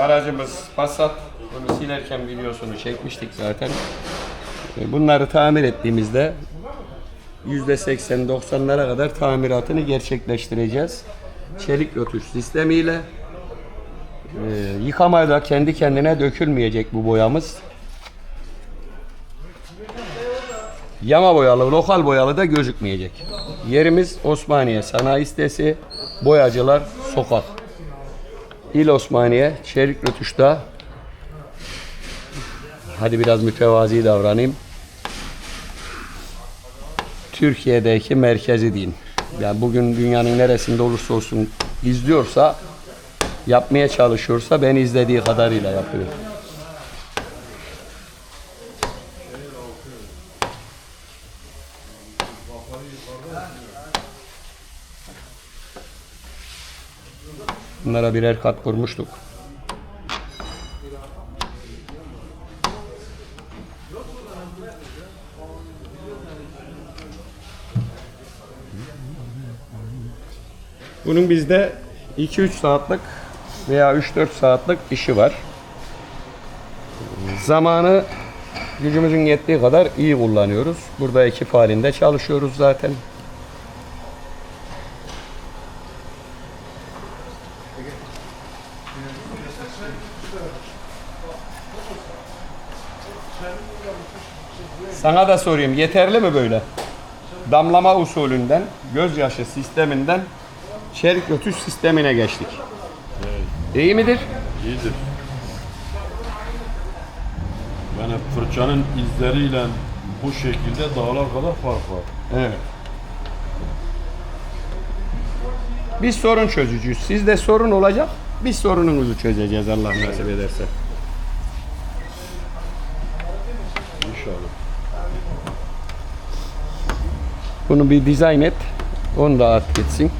aracımız Passat. Bunu silerken videosunu çekmiştik zaten. E, Bunları tamir ettiğimizde %80-90'lara kadar tamiratını gerçekleştireceğiz. Çelik rötuş sistemiyle. E, yıkamaya da kendi kendine dökülmeyecek bu boyamız. Yama boyalı, lokal boyalı da gözükmeyecek. Yerimiz Osmaniye Sanayi Sitesi, Boyacılar Sokak. İl Osmaniye, Çelik Rötuş'ta. Hadi biraz mütevazi davranayım. Türkiye'deki merkezi diyeyim. Yani bugün dünyanın neresinde olursa olsun izliyorsa, yapmaya çalışıyorsa beni izlediği kadarıyla yapıyor. Bunlara birer kat kurmuştuk. Bunun bizde 2-3 saatlik veya 3-4 saatlik işi var. Zamanı gücümüzün yettiği kadar iyi kullanıyoruz. Burada ekip halinde çalışıyoruz zaten. Sana da sorayım yeterli mi böyle? Damlama usulünden, gözyaşı sisteminden çelik ötüş sistemine geçtik. İyi midir? İyidir. Yani fırçanın izleriyle bu şekilde dağlar kadar fark var. Evet. Biz sorun çözücüyüz. Sizde sorun olacak. Biz sorununuzu çözeceğiz Allah nasip ederse. İnşallah. Bunu bir dizayn et. Onu da at gitsin.